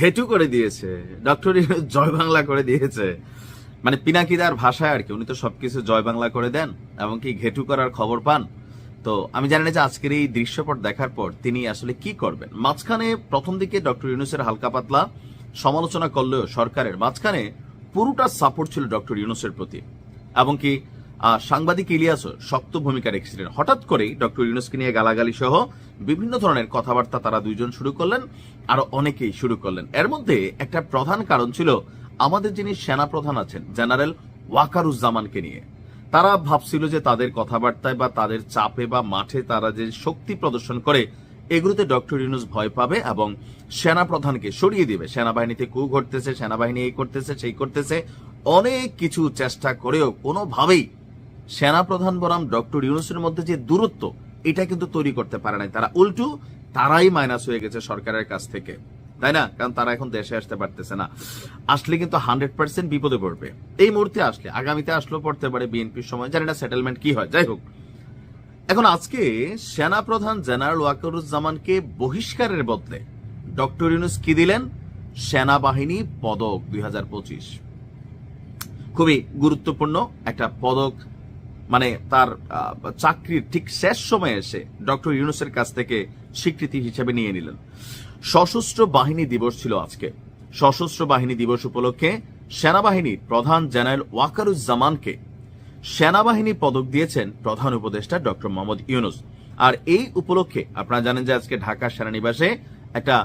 ঘেটু করে দিয়েছে। ডক্টর জয় বাংলা করে দিয়েছে। মানে পিনাকিদার ভাষায় আর কি, উনি তো সবকিছু জয় বাংলা করে দেন এমনকি ঘেটু করার খবর পান। তো আমি জানি না যে আজকের এই দৃশ্যপট দেখার পর তিনি আসলে কি করবেন। মাঝখানে প্রথম দিকে ডক্টর ইউনুসের হালকা পাতলা সমালোচনা করলেও সরকারের মাঝখানে পুরোটা সাপোর্ট ছিল ডক্টর ইউনুসের প্রতি। এমনকি সাংবাদিক ইলিয়াসও শক্ত ভূমিকা রেখেছিলেন। হঠাৎ করেই ডক্টর ইউনুসকে নিয়ে গালাগালি সহ বিভিন্ন ধরনের কথাবার্তা তারা দুইজন শুরু করলেন, আরও অনেকেই শুরু করলেন। এর মধ্যে একটা প্রধান কারণ ছিল আমাদের যিনি সেনা প্রধান আছেন, জেনারেল ওয়াকারুজ্জামানকে নিয়ে। তারা ভাবছিল যে তাদের কথাবার্তায় বা তাদের চাপে বা মাঠে তারা যে শক্তি প্রদর্শন করে, এগুলোতে ডক্টর ইউনুস ভয় পাবে এবং সেনা প্রধানকে সরিয়ে দিবে। সেনাবাহিনীতে কু ঘটতেছে, সেনাবাহিনী এই করতেছে, সেই করতেছে। অনেক কিছু চেষ্টা করেও কোনোভাবেই সেনা প্রধান বনাম ডক্টর ইউনুসের মধ্যে যে দূরত্ব, এটা কিন্তু তৈরি করতে পারে নাই। তারা উল্টু, তারাই মাইনাস হয়ে গেছে সরকারের কাছ থেকে। তাই না? কারণ তারা এখন দেশে আসতে পারতেছে না। আসলে কিন্তু হান্ড্রেড পার্সেন্ট বিপদে পড়বে। এই মুহূর্তে আসলে, আগামীতে আসলেও পড়তে পারে বিএনপির সময়। জানি না সেটেলমেন্ট কি হয়। যাই হোক। এখন আজকে সেনা প্রধান জেনারেল ওয়াকারুজ্জামানকে বহিষ্কারের বদলে ডক্টর ইউনুস কি দিলেন? সেনাবাহিনী পদক দুই হাজার পঁচিশ। খুবই গুরুত্বপূর্ণ একটা পদক মানে তার চাকরির ঠিক শেষ সময়ে এসে ডক্টর ইউনুসের কাছ থেকে স্বীকৃতি হিসেবে নিয়ে নিলেন। সশস্ত্র বাহিনী দিবস ছিল আজকে। সশস্ত্র বাহিনী দিবস উপলক্ষে সেনাবাহিনীর প্রধান জেনারেল ওয়াকারুজ্জামানকে সেনাবাহিনী পদক দিয়েছেন প্রধান উপদেষ্টা ডক্টর মোহাম্মদ ইউনুস। আর এই উপলক্ষে আপনারা জানেন যে আজকে ঢাকা সেনানিবাসে একটা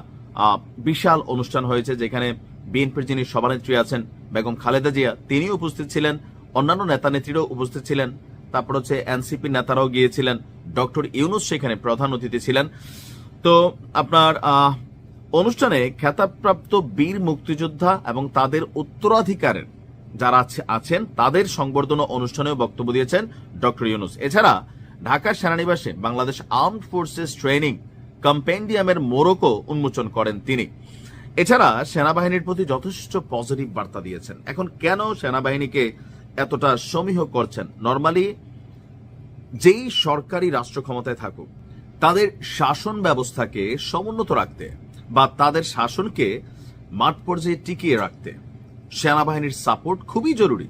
বিশাল অনুষ্ঠান হয়েছে যেখানে বিএনপির যিনি সভানেত্রী আছেন বেগম খালেদা জিয়া তিনি উপস্থিত ছিলেন। অন্যান্য নেতা নেত্রীরাও উপস্থিত ছিলেন। তারপর হচ্ছে এনসিপি নেতারাও গিয়েছিলেন। ডক্টর ইউনুস সেখানে প্রধান অতিথি ছিলেন। তো আপনার অনুষ্ঠানে খেতাবপ্রাপ্ত বীর মুক্তিযোদ্ধা এবং তাদের উত্তরাধিকারের যারা আছে- আছেন, তাদের সংবর্ধনা অনুষ্ঠানেও বক্তব্য দিয়েছেন ডক্টর ইউনুস। এছাড়া ঢাকার সেনানিবাসে বাংলাদেশ আর্মড ফোর্সেস ট্রেনিং কম্পেন্ডিয়ামের মোড়কও উন্মোচন করেন তিনি। এছাড়া সেনাবাহিনীর প্রতি যথেষ্ট পজিটিভ বার্তা দিয়েছেন। এখন কেন সেনাবাহিনীকে এতটা সমীহ করছেন। নর্মালি যেই সরকারি রাষ্ট্র ক্ষমতায় থাকুক, তাদের শাসন ব্যবস্থাকে সমুন্নত রাখতে বা তাদের শাসনকে মাঠ পর্যায়ে টিকিয়ে রাখতে সেনাবাহিনীর সাপোর্ট খুবই জরুরি।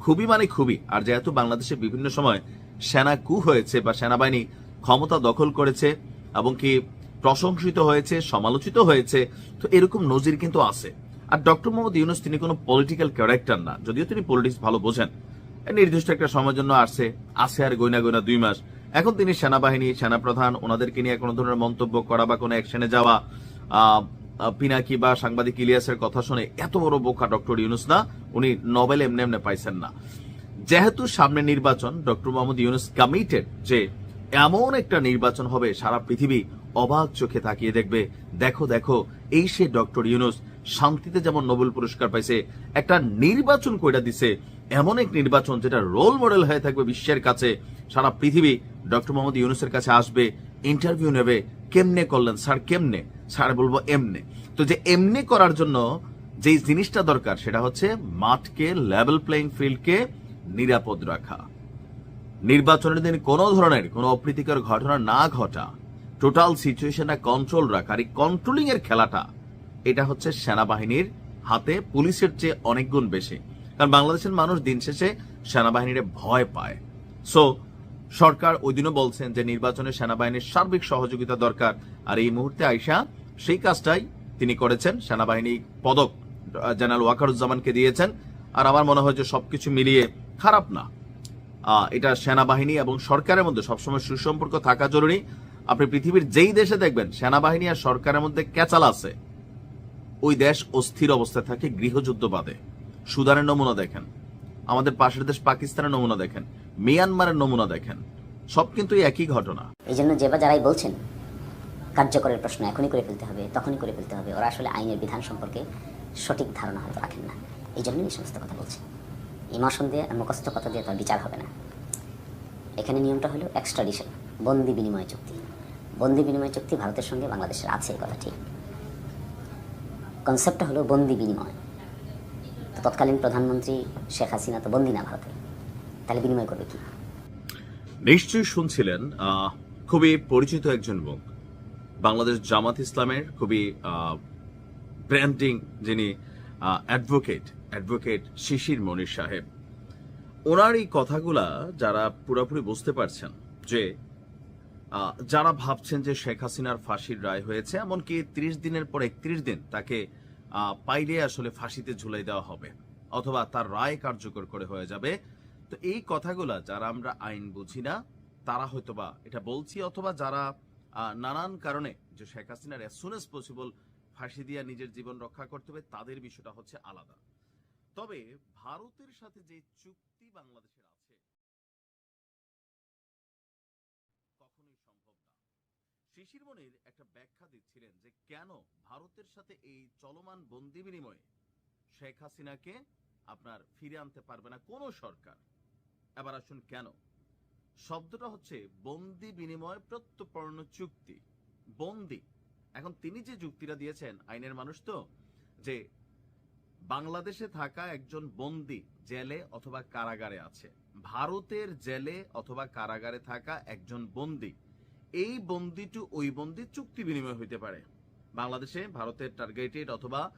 খুবই মানে খুবই। আর যেহেতু বাংলাদেশে বিভিন্ন সময় সেনা কু হয়েছে বা সেনাবাহিনী ক্ষমতা দখল করেছে এবং কি প্রশংসিত হয়েছে, সমালোচিত হয়েছে, তো এরকম নজির কিন্তু আছে। আর ডক্টর মোহাম্মদ ইউনুস তিনি কোনো পলিটিক্যাল ক্যারেক্টার না, যদিও তিনি পলিটিক্স ভালো বোঝেন। নির্দিষ্ট একটা সময়ের জন্য আসছে আছে আর গইনা গইনা দুই মাস। এখন তিনি সেনাবাহিনী, সেনাপ্রধান, ওনাদেরকে নিয়ে কোনো ধরনের মন্তব্য করা বা কোনো অ্যাকশনে যাওয়া পিনাকি বা সাংবাদিক ইলিয়াসের কথা শুনে এত বড় বোকা ডক্টর ইউনুস না, উনি নোবেল এমনি এমনি পাইছেন না। যেহেতু সামনে নির্বাচন, ডক্টর মোহাম্মদ ইউনুস কমিটেড যে এমন একটা নির্বাচন হবে, সারা পৃথিবী অবাক চোখে তাকিয়ে দেখবে, দেখো দেখো, এই সে ডক্টর ইউনুস শান্তিতে যেমন নোবেল পুরস্কার পাইছে, একটা নির্বাচন কইরা দিছে, এমন এক নির্বাচন যেটা রোল মডেল হয়ে থাকবে বিশ্বের কাছে। সারা পৃথিবী ডক্টর মোহাম্মদ ইউনুসের কাছে আসবে ইন্টারভিউ নেবে, কেমনে করলেন? স্যার, কেমনে? স্যার, বলব এমনে। তো যে এমনি করার জন্য যেই জিনিসটা দরকার, সেটা হচ্ছে মাঠকে লেভেল প্লেইং ফিল্ডকে নিরাপদ রাখা। নির্বাচনের দিন কোনো ধরনের কোনো অপ্রীতিকর ঘটনা না ঘটা টোটাল সিচুয়েশনটা কন্ট্রোল রাখা আর এই কন্ট্রোলিং এর খেলাটা এটা হচ্ছে সেনাবাহিনীর হাতে পুলিশের চেয়ে অনেক গুণ বেশি। কারণ বাংলাদেশের মানুষ দিন শেষে সেনাবাহিনীর ভয় পায়। সো সরকার ওই দিনও বলছেন যে নির্বাচনে সেনাবাহিনীর সার্বিক সহযোগিতা দরকার। আর এই মুহূর্তে আইসা সেই কাজটাই তিনি করেছেন। সেনাবাহিনী পদক জেনারেল ওয়াকারুজ্জামানকে দিয়েছেন। আর আমার মনে হয় যে সবকিছু মিলিয়ে খারাপ না। এটা সেনাবাহিনী এবং সরকারের মধ্যে সবসময় সুসম্পর্ক থাকা জরুরি। আপনি পৃথিবীর যেই দেশে দেখবেন, সেনাবাহিনী আর সরকারের মধ্যে ক্যাচাল আছে। ওই দেশ অস্থির অবস্থায় থাকে, গৃহযুদ্ধ বাদে। সুদানের নমুনা দেখেন। আমাদের পাশের দেশ পাকিস্তানের নমুনা দেখেন। মিয়ানমারের নমুনা দেখেন। সব কিন্তু একই ঘটনা। এই জন্য যে বা যারাই বলছেন, কার্যকরের প্রশ্ন এখনই করে ফেলতে হবে, তখনই করে ফেলতে হবে। ওরা আসলে আইনের বিধান সম্পর্কে সঠিক ধারণা হয়তো রাখেন না। এই জন্যই এই সমস্ত কথা বলছে। ইমোশন দিয়ে আর মুখস্থ কথা দিয়ে তো আর বিচার হবে না। এখানে নিয়মটা হলো এক্সট্রাডিশন বন্দি বিনিময় চুক্তি। বন্দি বিনিময় চুক্তি ভারতের সঙ্গে বাংলাদেশের আছে, এই কথা ঠিক। কনসেপ্টটা হলো বন্দি বিনিময়। তো তৎকালীন প্রধানমন্ত্রী শেখ হাসিনা তো বন্দি না ভারতে। তাহলে বিনিময় করবে কি? নিশ্চয়ই শুনছিলেন খুবই পরিচিত একজন মুখ। বাংলাদেশ জামাত ইসলামের খুবই ব্র্যান্ডিং যিনি অ্যাডভোকেট অ্যাডভোকেট শিশির মনির সাহেব। ওনার এই কথাগুলা যারা পুরোপুরি বুঝতে পারছেন যে যারা ভাবছেন যে শেখ হাসিনার ফাঁসির রায় হয়েছে, এমনকি ত্রিশ দিনের পর একত্রিশ দিন তাকে পাইলে আসলে ফাঁসিতে ঝুলাই দেওয়া হবে, অথবা তার রায় কার্যকর করে হয়ে যাবে। তো এই কথাগুলা যারা আমরা আইন বুঝি না, তারা হয়তোবা এটা বলছি, অথবা যারা নানান কারণে যে শেখ হাসিনার অ্যাজ সুন এস পসিবল ফাঁসি দিয়ে নিজের জীবন রক্ষা করতে হবে, তাদের বিষয়টা হচ্ছে আলাদা। তবে ভারতের সাথে যে চুক্তি বাংলাদেশের আছে কখনোই সম্ভব না শিশির মনির একটা ব্যাখ্যা দিচ্ছিলেন যে কেন ভারতের সাথে এই চলমান বন্দি বিনিময়ে শেখ হাসিনাকে আপনার ফিরে আনতে পারবে না কোনো সরকার? এবার আসুন কেন? শব্দটা হচ্ছে বন্দি বিনিময় প্রত্যপর্ণ চুক্তি। বন্দি। এখন তিনি যে যুক্তিটা দিয়েছেন, আইনের মানুষ তো, যে বাংলাদেশে থাকা একজন বন্দি জেলে অথবা কারাগারে আছে। ভারতের জেলে অথবা কারাগারে থাকা একজন বন্দি এই বন্দি টু ওই বন্দি চুক্তি বিনিময় হইতে পারে। বাংলাদেশে ভারতের টার্গেটেড অথবা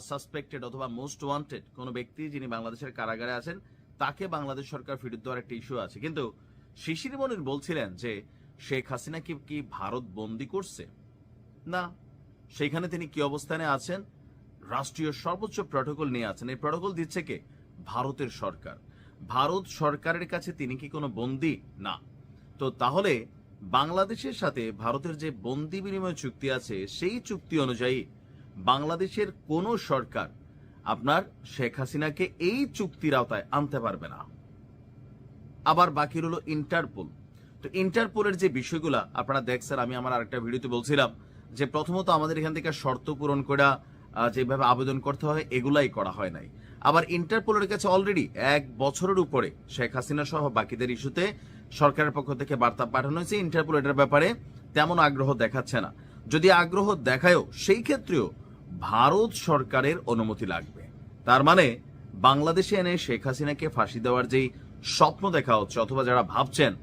সাসপেক্টেড অথবা মোস্ট ওয়ান্টেড কোনো ব্যক্তি যিনি বাংলাদেশের কারাগারে আছেন, তাকে বাংলাদেশ সরকার ফেরত দেওয়ার একটা ইস্যু আছে। কিন্তু শিশির মনির বলছিলেন যে, শেখ হাসিনা কি কি ভারত বন্দি করছে? না। সেখানে তিনি কি অবস্থানে আছেন? রাষ্ট্রীয় সর্বোচ্চ প্রটোকল নিয়ে আছেন। এই প্রটোকল দিচ্ছে কে? ভারতের সরকার। ভারত সরকারের কাছে তিনি কি কোনো বন্দি? না। তো তাহলে বাংলাদেশের সাথে ভারতের যে বন্দি বিনিময় চুক্তি আছে, সেই চুক্তি অনুযায়ী বাংলাদেশের কোনো সরকার আপনার শেখ হাসিনাকে এই চুক্তির আওতায় আনতে পারবে না। আবার বাকি রইল ইন্টারপোল। তো ইন্টারপোলের যে বিষয়গুলো, আপনারা দেখছেন, আমি আমার আরেকটা ভিডিওতে বলছিলাম যে প্রথমত আমাদের এখান থেকে শর্ত পূরণ করা যেভাবে আবেদন করতে হয়, এগুলাই করা হয় নাই। আবার ইন্টারপোলের কাছে অলরেডি এক বছরের উপরে শেখ হাসিনা সহ বাকিদের ইস্যুতে সরকারের পক্ষ থেকে বার্তা পাঠানো হয়েছে। ইন্টারপোল এটার ব্যাপারে তেমন আগ্রহ দেখাচ্ছে না। যদি আগ্রহ দেখায়ও, সেই ক্ষেত্রেও ভারত সরকারের অনুমতি লাগবে। তার মানে বাংলাদেশে এনে শেখ হাসিনাকে ফাঁসি দেওয়ার যেই স্বপ্ন দেখা হচ্ছে, অথবা যারা ভাবছেন,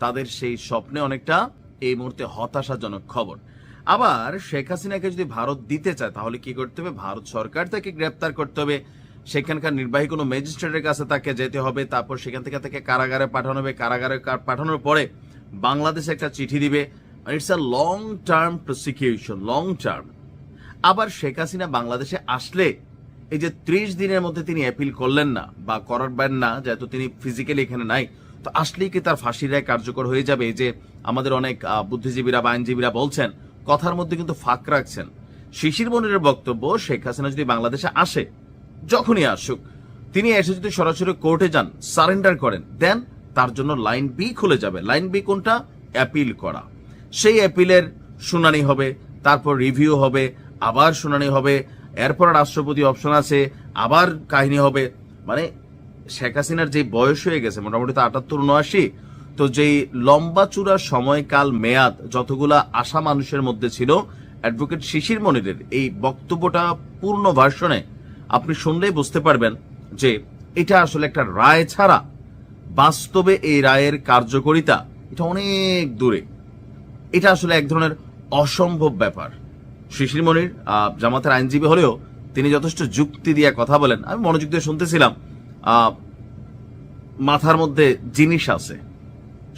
তাদের সেই স্বপ্নে অনেকটা এই মুহূর্তে হতাশাজনক খবর। আবার শেখ হাসিনাকে যদি ভারত দিতে চায়, তাহলে কি করতে হবে? ভারত সরকার তাকে গ্রেপ্তার করতে হবে। সেখানকার নির্বাহী কোনো ম্যাজিস্ট্রেটের কাছে তাকে যেতে হবে, তারপর সেখান থেকে তাকে কারাগারে পাঠানো হবে। কারাগারে পাঠানোর পরে বাংলাদেশে একটা চিঠি দিবে। It's a long term prosecution long term আবার শেখ হাসিনা বাংলাদেশে আসলে এই যে ত্রিশ দিনের মধ্যে তিনি অ্যাপিল করলেন না বা করাবেন না, যেহেতু তিনি ফিজিক্যালি এখানে নাই, তো আসলেই কি তার ফাঁসির রায় কার্যকর হয়ে যাবে? যে আমাদের অনেক বুদ্ধিজীবীরা বা আইনজীবীরা বলছেন, কথার মধ্যে কিন্তু ফাঁক রাখছেন। শিশির মনিরের বক্তব্য, শেখ হাসিনা যদি বাংলাদেশে আসে যখনই আসুক, তিনি এসে যদি সরাসরি কোর্টে যান, সারেন্ডার করেন, দেন তার জন্য লাইন বি খুলে যাবে। লাইন বি কোনটা? অ্যাপিল করা। সেই অ্যাপিলের শুনানি হবে, তারপর রিভিউ হবে, আবার শুনানি হবে, এরপর রাষ্ট্রপতি অপশন আছে, আবার কাহিনী হবে। মানে শেখ হাসিনার যে বয়স হয়ে গেছে, মোটামুটি তো আটাত্তর উনআশি, তো যেই লম্বা চূড়া সময়কাল, মেয়াদ, যতগুলা আশা মানুষের মধ্যে ছিল, অ্যাডভোকেট শিশির মনিরের এই বক্তব্যটা পূর্ণ ভার্সনে আপনি শুনলেই বুঝতে পারবেন যে এটা আসলে একটা রায় ছাড়া বাস্তবে এই রায়ের কার্যকারিতা এটা অনেক দূরে। এটা আসলে এক ধরনের অসম্ভব ব্যাপার। শিশির মনির জামাতের আইনজীবী হলেও তিনি যথেষ্ট যুক্তি দিয়ে কথা বলেন। আমি মনোযোগ দিয়ে শুনতেছিলাম মাথার মধ্যে জিনিস আছে।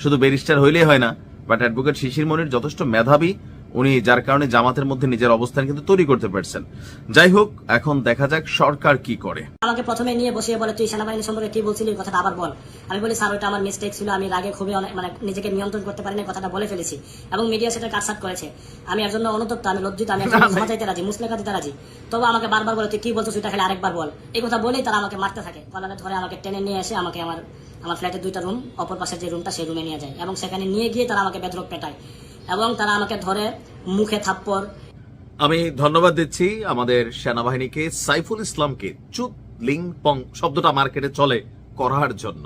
শুধু ব্যারিস্টার হইলেই হয় না, বাট অ্যাডভোকেট শিশির মনির যথেষ্ট মেধাবী উনি যার কারণে জামাতের মধ্যে নিজের অবস্থান কিন্তু তৈরি করতে পারছেন। যাই হোক এখন দেখা যাক সরকার কি করে। আমাকে প্রথমে নিয়ে বসিয়ে বলে তুই সেনাবাহিনী সম্পর্কে কি বলছিলি? কথাটা আবার বল। আমি বলি স্যার ওটা আমার মিস্টেক ছিল। আমি রাগে খুবই মানে নিজেকে নিয়ন্ত্রণ করতে পারিনি কথাটা বলে ফেলেছি। এবং মিডিয়া সেটা কাটসাট করেছে। আমি এর জন্য অনুতপ্ত আমি লজ্জিত আমি ক্ষমা চাইতে রাজি মুসলেখা দিতে রাজি। তবে আমাকে বারবার বলে তুই কি বলছো সেটা খালি আরেকবার বল। এই কথা বলেই তারা আমাকে মারতে থাকে। কলারে ধরে আমাকে টেনে নিয়ে এসে আমাকে আমার আমার ফ্ল্যাটের দুইটা রুম অপর পাশের যে রুমটা সেই রুমে নিয়ে যায়। এবং সেখানে নিয়ে গিয়ে তারা আমাকে বেদরক পেটায়। এবং তারা আমাকে ধরে মুখে থাপ্পড়। আমি ধন্যবাদ দিচ্ছি আমাদের সেনাবাহিনীকে, সাইফুল ইসলামকে, চুত, লিং, পং, শব্দটা মার্কেটে চলে করার জন্য।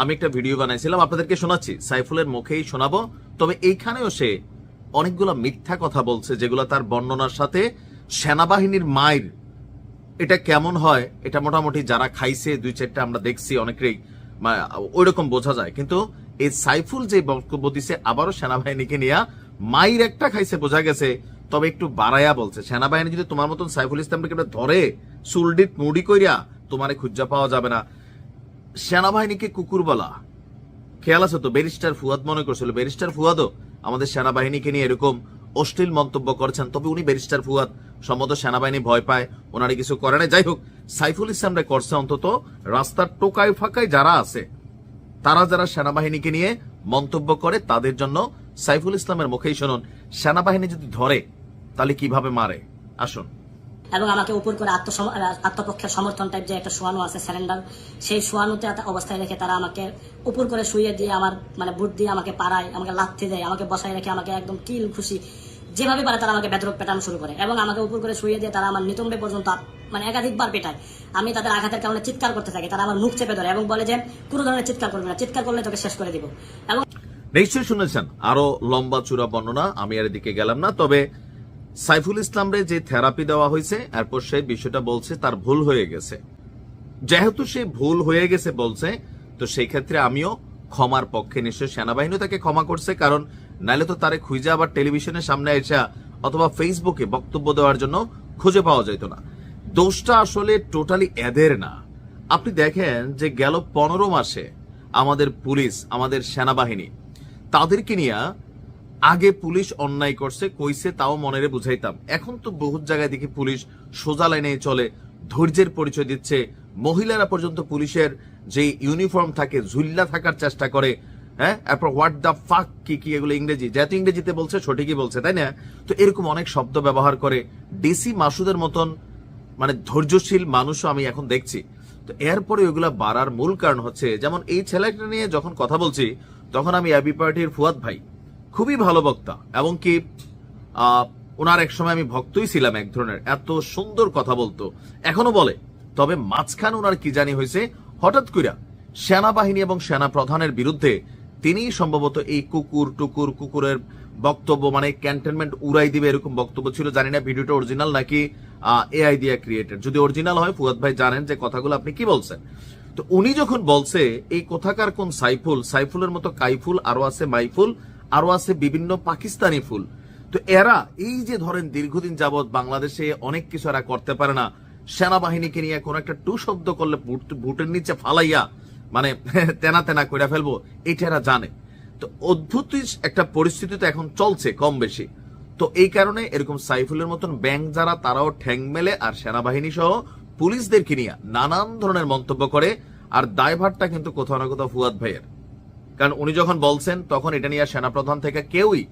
আমি একটা ভিডিও বানাইছিলাম, আপনাদেরকে শোনাচ্ছি। সাইফুলের মুখেই শোনাবো। তবে এইখানেও সে অনেকগুলো মিথ্যা কথা বলছে, যেগুলো তার বর্ণনার সাথে সেনাবাহিনীর মায়ের। এটা কেমন হয়, এটা মোটামুটি যারা খাইছে দুই চারটা আমরা দেখছি অনেকেই ওই রকম বোঝা যায়। কিন্তু এই সাইফুল যে বক্তব্য দিছে, আবারও সেনাবাহিনীকে নিয়ে মাইর একটা খাইছে, বোঝা গেছে। তবে একটু বাড়াইয়া বলছে, সেনাবাহিনী যদি তোমার মতন সাইফুল ইসলামকে ধরে সুলডিট মুডি কইরা, তোমারে খুঁজা পাওয়া যাবে না। সেনাবাহিনীকে কুকুর বলা। খেয়াল আছে তো, ব্যারিস্টার ফুয়াদ মনে করছিল, ব্যারিস্টার ফুয়াদও আমাদের সেনাবাহিনীকে নিয়ে এরকম অশ্লীল মন্তব্য করেছেন। তবে উনি ব্যারিস্টার ফুয়াদ সম্মত সেনাবাহিনী ভয় পায়, ওনারা কিছু করে না যাই হোক, সাইফুল ইসলামরা করছে অন্তত রাস্তার টোকায় ফাঁকায় যারা আছে তারা যারা সেনাবাহিনীকে নিয়ে মন্তব্য করে, তাদের জন্য সাইফুল ইসলামের মুখেই শুনুন, সেনাবাহিনী যদি ধরে, তাহলে কীভাবে মারে? আসুন। এবং আমাকে উপর করে আত্মপক্ষের সমর্থন টাইপ যে একটা শোয়ানো আছে স্যালেন্ডার সেই শোয়ানোতে অবস্থায় রেখে তারা আমাকে উপর করে শুয়ে দিয়ে আমার মানে বুট দিয়ে আমাকে পাড়ায়, আমাকে লাথি দেয়, আমাকে বসায় রেখে আমাকে একদম কিল খুশি যেভাবে পারে তারা আমাকে বেদরক পেটানো শুরু করে এবং আমাকে উপর করে শুয়ে দিয়ে তারা আমার নিতম্বে পর্যন্ত মানে একাধিকবার পেটায়। আমি তাদের আঘাতের কারণে চিৎকার করতে থাকি, তারা আমার মুখ চেপে ধরে এবং বলে যে, কোনো ধরনের চিৎকার করবে না, চিৎকার করলে তোকে শেষ করে দিব। এবং নিশ্চয়ই শুনেছেন, আরও লম্বা চূড়া বর্ণনা, আমি আর এদিকে গেলাম না, তবে সাইফুল ইসলামরে যে থেরাপি দেওয়া হয়েছে, এরপর সেই বিষয়টা বলছে, তার ভুল হয়ে গেছে। যেহেতু সে ভুল হয়ে গেছে বলছে, তো সেই ক্ষেত্রে আমিও ক্ষমার পক্ষে নিশ্চয় সেনাবাহিনী তাকে ক্ষমা করছে, কারণ নাইলে তো তারে খুঁজে আবার টেলিভিশনের সামনে এসে অথবা ফেসবুকে বক্তব্য দেওয়ার জন্য খুঁজে পাওয়া যেত না। দোষটা আসলে টোটালি এদের না। আপনি দেখেন যে গেল পনেরো মাসে আমাদের পুলিশ, আমাদের সেনাবাহিনী, তাদেরকে নিয়ে আগে পুলিশ অন্যায় করছে, কইছে, তাও মনেরে বুঝাইতাম। এখন তো বহুত জায়গায় দেখি পুলিশ সোজা লাইনে চলে, ধৈর্যের পরিচয় দিচ্ছে। মহিলারা পর্যন্ত পুলিশের যে ইউনিফর্ম থাকে, ঝুল্লা থাকার চেষ্টা করে হ্যাঁ? এরপর হোয়াট দ্য ফাক কি কি, এগুলো ইংরেজি। যেহেতু ইংরেজিতে বলছে, সঠিকই বলছে, তাই না? তো এরকম অনেক শব্দ ব্যবহার করে ডিসি মাসুদের মতন মানে ধৈর্যশীল মানুষও আমি এখন দেখছি। তো এরপরে ওইগুলা বাড়ার মূল কারণ হচ্ছে, যেমন এই ছেলেটা নিয়ে যখন কথা বলছি, তখন আমি এবি পার্টির ফুয়াদ ভাই। খুবই ভালো বক্তা, এবং কি ওনার এক সময় আমি ভক্তই ছিলাম এক ধরনের, এত সুন্দর কথা বলতো। এখনও বলে, তবে মাঝখানে ওনার কি জানি হয়েছে, হঠাৎ কইরা সেনাবাহিনী এবং সেনা প্রধানের বিরুদ্ধে তিনি সম্ভবত এই কুকুর, টুকুর, কুকুরের বক্তব্য মানে ক্যান্টনমেন্ট উড়াই দিবে এরকম বক্তব্য ছিল। জানি না ভিডিওটা অরিজিনাল নাকি এআই দিয়ে ক্রিয়েটেড যদি অরিজিনাল হয়, ফুয়াদ ভাই জানেন যে কথাগুলো আপনি কি বলছেন। তো উনি যখন বলছে, এই কোথাকার কোন সাইফুল, সাইফুলের মতো কাইফুল আরও আছে মাইফুল আরও আছে বিভিন্ন পাকিস্তানি ফুল। তো এরা, এই যে ধরেন দীর্ঘদিন যাবৎ বাংলাদেশে অনেক কিছু এরা করতে পারে না, সেনাবাহিনীকে নিয়ে কোন একটা টু শব্দ করলে বুটের নিচে ফালাইয়া মানে তেনা তেনা করে ফেলব এটা এরা জানে। তো অদ্ভুত একটা পরিস্থিতি তো এখন চলছে কম বেশি। তো এই কারণে এরকম সাইফুলের মতন ব্যাংক যারা, তারাও ঠ্যাং মেলে আর সেনাবাহিনী সহ পুলিশদেরকে নিয়ে নানান ধরনের মন্তব্য করে আর দায়ভারটা কিন্তু কোথাও না কোথাও ফুয়াদ ভাইয়ের। কারণ উনি যখন বলছেন, তখন এটা নিয়ে সেনাপ্রধান থেকে কেউই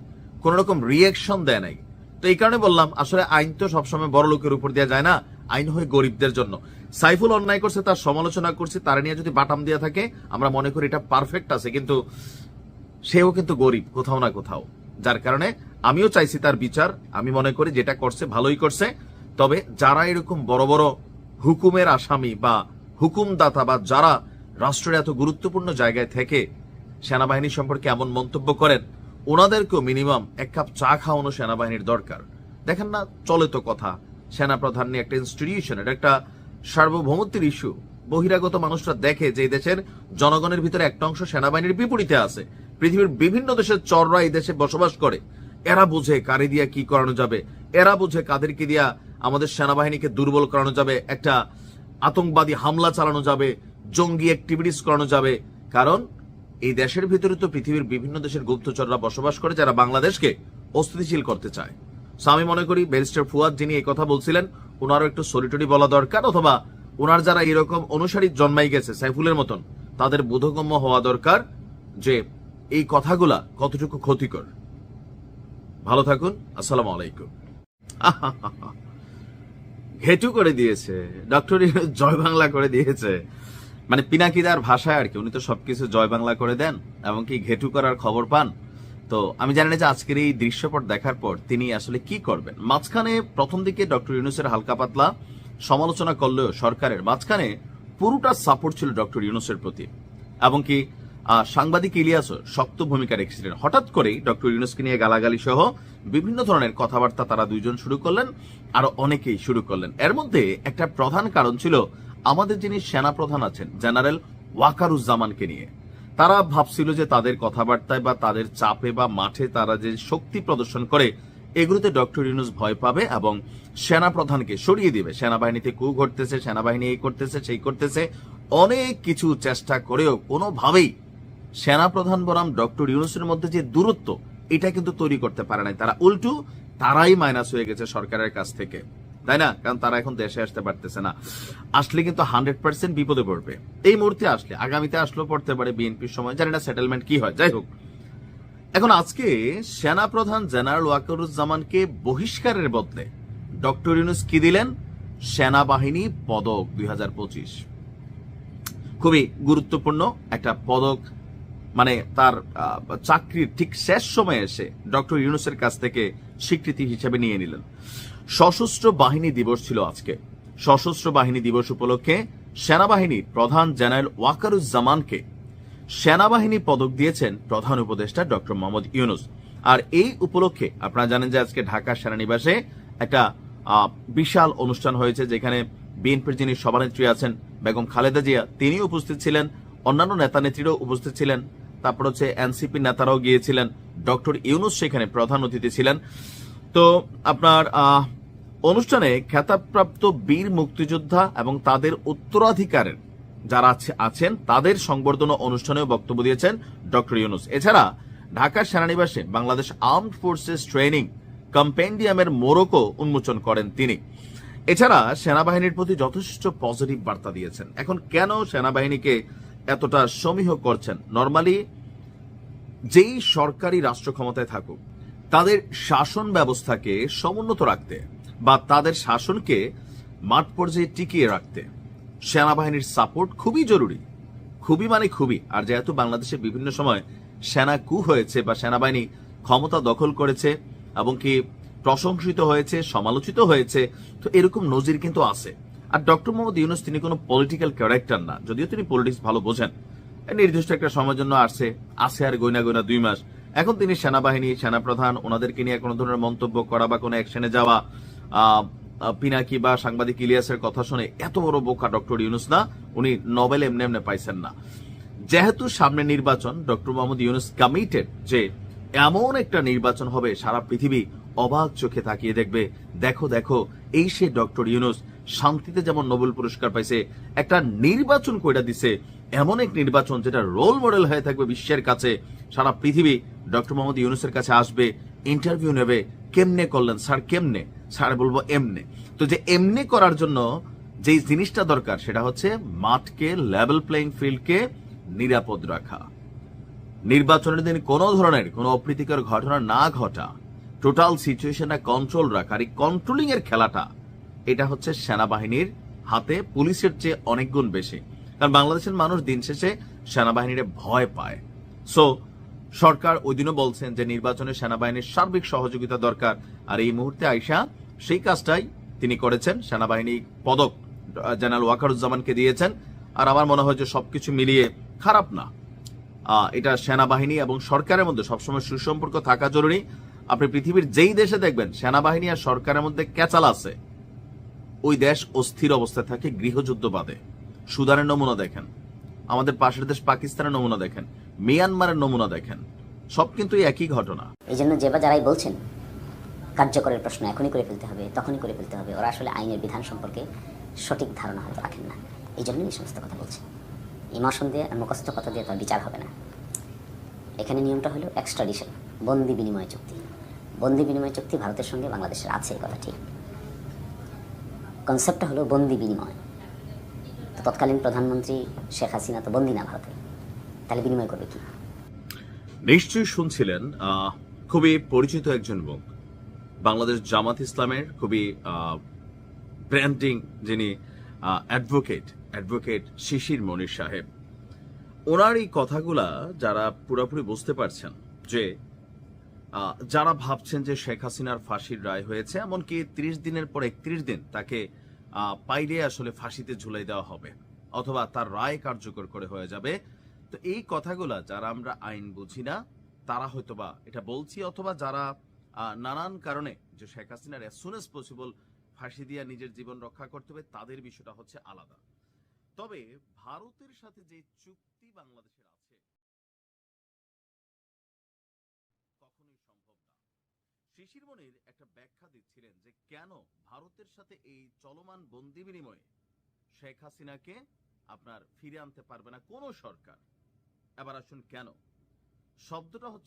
কোন রকম রিয়েকশন দেয় নাই। তো এই কারণে বললাম, আসলে আইন তো সবসময় বড় লোকের উপর দেওয়া যায় না, আইন হয় গরিবদের জন্য। সাইফুল অন্যায় করছে, তার সমালোচনা করছে, তার নিয়ে যদি বাটাম দেওয়া থাকে, আমরা মনে করি এটা পারফেক্ট আছে, কিন্তু সেও কিন্তু গরিব, কোথাও না কোথাও। যার কারণে আমিও চাইছি তার বিচার, আমি মনে করি যেটা করছে ভালোই করছে, তবে যারা এরকম বড় বড় হুকুমের আসামি বা হুকুমদাতা বা যারা রাষ্ট্রের এত গুরুত্বপূর্ণ জায়গায় থেকে সেনাবাহিনী সম্পর্কে এমন মন্তব্য করেন, ওনাদেরকেও মিনিমাম এক কাপ চা খাওয়ানো সেনাবাহিনীর দরকার। দেখেন না, চলে তো কথা। সেনাপ্রধান নিয়ে একটা ইনস্টিটিউশন এটা একটা সার্বভৌমত্বের ইস্যু। বহিরাগত মানুষরা দেখে যে দেশের জনগণের ভিতরে একটা অংশ সেনাবাহিনীর বিপরীতে আছে। পৃথিবীর বিভিন্ন দেশের চররা এই দেশে বসবাস করে। এরা বুঝে কারে দিয়া কি করানো যাবে। এরা বুঝে কাদেরকে দিয়া আমাদের সেনাবাহিনীকে দুর্বল করানো যাবে। একটা আতঙ্কবাদী হামলা চালানো যাবে। জঙ্গি অ্যাক্টিভিটিস করানো যাবে। কারণ এই দেশের ভিতরে তো পৃথিবীর বিভিন্ন দেশের গুপ্তচররা বসবাস করে যারা বাংলাদেশকে অস্থিতিশীল করতে চায়। আমি মনে করি ব্যারিস্টার ফুয়াদ যিনি এই কথা বলছিলেন ওনারও একটু সরিটরি বলা দরকার, অথবা ওনার যারা এরকম অনুসারী জন্মাই গেছে, সাইফুলের মতন, তাদের বোধগম্য হওয়া দরকার যে এই কথাগুলা কতটুকু ক্ষতিকর। ভালো থাকুন, আসসালামু আলাইকুম। ঘেটু করে দিয়েছে, ডক্টর জয় বাংলা করে দিয়েছে। মানে পিনাকিদার ভাষায় আর কি, উনি তো সবকিছু জয় বাংলা করে দেন এমনকি ঘেটু করার খবর পান? তো আমি জানি না যে আজকের এই দৃশ্যপট দেখার পর তিনি আসলে কি করবেন। মাঝখানে প্রথম দিকে ডক্টর ইউনুসের হালকা পাতলা সমালোচনা করলেও সরকারের মাঝখানে পুরোটা সাপোর্ট ছিল ডক্টর ইউনুসের প্রতি। এবং কি সাংবাদিক ইলিয়াসও শক্ত ভূমিকা রেখেছিলেন। হঠাৎ করেই ডক্টর ইউনুসকে নিয়ে গালাগালি সহ বিভিন্ন ধরনের কথাবার্তা তারা দুইজন শুরু করলেন, আরও অনেকেই শুরু করলেন। এর মধ্যে একটা প্রধান কারণ ছিল আমাদের যিনি সেনা প্রধান আছেন, জেনারেল ওয়াকারুজ্জামানকে নিয়ে। তারা ভাবছিল যে তাদের কথাবার্তায় বা তাদের চাপে বা মাঠে তারা যে শক্তি প্রদর্শন করে, এগুলোতে ডক্টর ইউনুস ভয় পাবে এবং সেনা প্রধানকে সরিয়ে দিবে। সেনাবাহিনীতে কু ঘটতেছে, সেনাবাহিনী এই করতেছে, সেই করতেছে। অনেক কিছু চেষ্টা করেও কোনোভাবেই সেনাপ্রধান বরাম ডক্টর ইউনুসের মধ্যে যে দূরত্ব, এটা কিন্তু তৈরি করতে পারে নাই। তারা উল্টু, তারাই মাইনাস হয়ে গেছে সরকারের কাছ থেকে। তাই না? কারণ তারা এখন দেশে আসতে পারতেছে না। আসলে কিন্তু হান্ড্রেড পার্সেন্ট বিপদে পড়বে। এই মুহূর্তে আসলে, আগামীতে আসলেও পড়তে পারে বিএনপির সময়। জানি না সেটেলমেন্ট কি হয়। যাই হোক। এখন আজকে সেনাপ্রধান জেনারেল ওয়াকারুজ্জামানকে বহিষ্কারের বদলে ডক্টর ইউনুস কি দিলেন? সেনাবাহিনী পদক দুই হাজার পঁচিশ। খুবই গুরুত্বপূর্ণ একটা পদক। মানে তার চাকরির ঠিক শেষ সময়ে এসে ডক্টর ইউনুসের কাছ থেকে স্বীকৃতি হিসেবে নিয়ে নিলেন। সশস্ত্র বাহিনী দিবস ছিল আজকে। সশস্ত্র বাহিনী দিবস উপলক্ষে সেনাবাহিনীর প্রধান জেনারেল ওয়াকারুজ্জামানকে সেনাবাহিনী পদক দিয়েছেন প্রধান উপদেষ্টা ডক্টর মোহাম্মদ ইউনুস। আর এই উপলক্ষে আপনারা জানেন যে আজকে ঢাকা সেনানিবাসে একটা বিশাল অনুষ্ঠান হয়েছে যেখানে বিএনপির যিনি সভানেত্রী আছেন বেগম খালেদা জিয়া তিনি উপস্থিত ছিলেন। অন্যান্য নেতা নেত্রীরাও উপস্থিত ছিলেন। তারপর হচ্ছে এনসিপি নেতারাও গিয়েছিলেন। ডক্টর ইউনুস সেখানে প্রধান অতিথি ছিলেন। তো আপনার অনুষ্ঠানে খেতাবপ্রাপ্ত বীর মুক্তিযোদ্ধা এবং তাদের উত্তরাধিকারের যারা আছে- আছেন, তাদের সংবর্ধনা অনুষ্ঠানেও বক্তব্য দিয়েছেন ডক্টর ইউনুস। এছাড়া ঢাকার সেনানিবাসে বাংলাদেশ আর্মড ফোর্সেস ট্রেনিং কম্পেন্ডিয়ামের মোড়কও উন্মোচন করেন তিনি। এছাড়া সেনাবাহিনীর প্রতি যথেষ্ট পজিটিভ বার্তা দিয়েছেন। এখন কেন সেনাবাহিনীকে এতটা সমীহ করছেন? নর্মালি যেই সরকারি রাষ্ট্র ক্ষমতায় থাকুক, তাদের শাসন ব্যবস্থাকে সমুন্নত রাখতে বা তাদের শাসনকে মাঠ পর্যায়ে টিকিয়ে রাখতে। সেনাবাহিনীর সাপোর্ট খুবই জরুরি। খুবই মানে খুবই। আর যেহেতু বাংলাদেশে বিভিন্ন সময় সেনা কু হয়েছে বা সেনাবাহিনী ক্ষমতা দখল করেছে এবং কি প্রশংসিত হয়েছে, সমালোচিত হয়েছে, তো এরকম নজির কিন্তু আছে। আর ডক্টর মোহাম্মদ ইউনুস, তিনি কোনো পলিটিক্যাল ক্যারেক্টার না। যদিও তিনি পলিটিক্স ভালো বোঝেন। নির্দিষ্ট একটা সময়ের জন্য আসছে, আছে আর গইনা গইনা দুই মাস। এখন তিনি সেনাবাহিনী, সেনাপ্রধান, ওনাদেরকে নিয়ে কোনো ধরনের মন্তব্য করা বা কোনো অ্যাকশনে যাওয়া পিনাকি বা সাংবাদিক ইলিয়াসের কথা শুনে এত বড় বোকা ডক্টর ইউনুস না, উনি নোবেল এমনি এমনি পাইছেন না। যেহেতু সামনে নির্বাচন, ডক্টর মোহাম্মদ ইউনুস কমিটেড যে এমন একটা নির্বাচন হবে, সারা পৃথিবী অবাক চোখে তাকিয়ে দেখবে, দেখো দেখো, এই সে ডক্টর ইউনুস শান্তিতে যেমন নোবেল পুরস্কার পাইছে, একটা নির্বাচন কইরা দিছে, এমন এক নির্বাচন যেটা রোল মডেল হয়ে থাকবে বিশ্বের কাছে, সারা পৃথিবী ডক্টর মোহাম্মদ ইউনুসের কাছে আসবে ইন্টারভিউ নেবে, কেমনে করলেন, স্যার, কেমনে? স্যার, বলব এমনে। তো যে এমনি করার জন্য যেই জিনিসটা দরকার, সেটা হচ্ছে মাঠকে লেভেল প্লেইং ফিল্ডকে নিরাপদ রাখা। নির্বাচনের দিন কোনো ধরনের কোনো অপ্রীতিকর ঘটনা না ঘটা টোটাল সিচুয়েশনটা কন্ট্রোল রাখা, আর এই কন্ট্রোলিং এর খেলাটা, এটা হচ্ছে সেনাবাহিনীর হাতে পুলিশের চেয়ে অনেক গুণ বেশি। কারণ বাংলাদেশের মানুষ দিন শেষে সেনাবাহিনীর ভয় পায়। সো সরকার ওই দিনও বলছেন যে নির্বাচনে সেনাবাহিনীর সার্বিক সহযোগিতা দরকার। আর এই মুহূর্তে আইসা সেই কাজটাই তিনি করেছেন। সেনাবাহিনী পদক জেনারেল ওয়াকারুজ্জামানকে দিয়েছেন। আর আমার মনে হয় যে সবকিছু মিলিয়ে খারাপ না। এটা সেনাবাহিনী এবং সরকারের মধ্যে সবসময় সুসম্পর্ক থাকা জরুরি। আপনি পৃথিবীর যেই দেশে দেখবেন, সেনাবাহিনী আর সরকারের মধ্যে ক্যাচাল আছে। ওই দেশ অস্থির অবস্থায় থাকে, গৃহযুদ্ধ বাদে। সুদানের নমুনা দেখেন। আমাদের পাশের দেশ পাকিস্তানের নমুনা দেখেন। মিয়ানমারের নমুনা দেখেন। সব কিন্তু একই ঘটনা। এই জন্য যে যারাই বলছেন কার্যকরের প্রশ্ন এখনই করে ফেলতে হবে, তখনই করে ফেলতে হবে। ওরা আসলে আইনের বিধান সম্পর্কে সঠিক ধারণা হয়তো রাখেন না। এই জন্যই এই সমস্ত কথা বলছেন ইমোশন দিয়ে আর মুখস্থ কথা দিয়ে তার বিচার হবে না। এখানে নিয়মটা হলো এক্সট্রাডিশন বন্দি বিনিময় চুক্তি। বন্দি বিনিময় চুক্তি ভারতের সঙ্গে বাংলাদেশের আছে, এই কথা ঠিক। কনসেপ্টটা হলো বন্দি বিনিময়। তো তৎকালীন প্রধানমন্ত্রী শেখ হাসিনা তো বন্দি না ভারতে। তাহলে বিনিময় করবে কি? নিশ্চয়ই শুনছিলেন খুবই পরিচিত একজন মুখ। বাংলাদেশ জামাত ইসলামের খুবই ব্র্যান্ডিং যিনি অ্যাডভোকেট অ্যাডভোকেট শিশির মনির সাহেব, ওনার এই কথাগুলা যারা পুরোপুরি বুঝতে পারছেন যে যারা ভাবছেন যে শেখ হাসিনার ফাঁসির রায় হয়েছে, এমনকি ত্রিশ দিনের পর একত্রিশ দিন তাকে পাইলে আসলে ফাঁসিতে ঝুলাই দেওয়া হবে, অথবা তার রায় কার্যকর করে হয়ে যাবে। তো এই কথাগুলা যারা আমরা আইন বুঝি না, তারা হয়তোবা এটা বলছি, অথবা যারা নানান কারণে যে শেখ হাসিনার অ্যাজ সুন এস পসিবল ফাঁসি দিয়া নিজের জীবন রক্ষা করতে হবে, তাদের বিষয়টা হচ্ছে আলাদা। তবে ভারতের সাথে যে চুক্তি বাংলাদেশের আছে, কখনোই সম্ভব না। শিশির মনির একটা ব্যাখ্যা দিচ্ছিলেন যে কেন ভারতের সাথে এই চলমান বন্দি বিনিময়ে শেখ হাসিনাকে আপনার ফিরে আনতে পারবে না কোনো সরকার। এবার আসুন কেন? শব্দটা হচ্ছে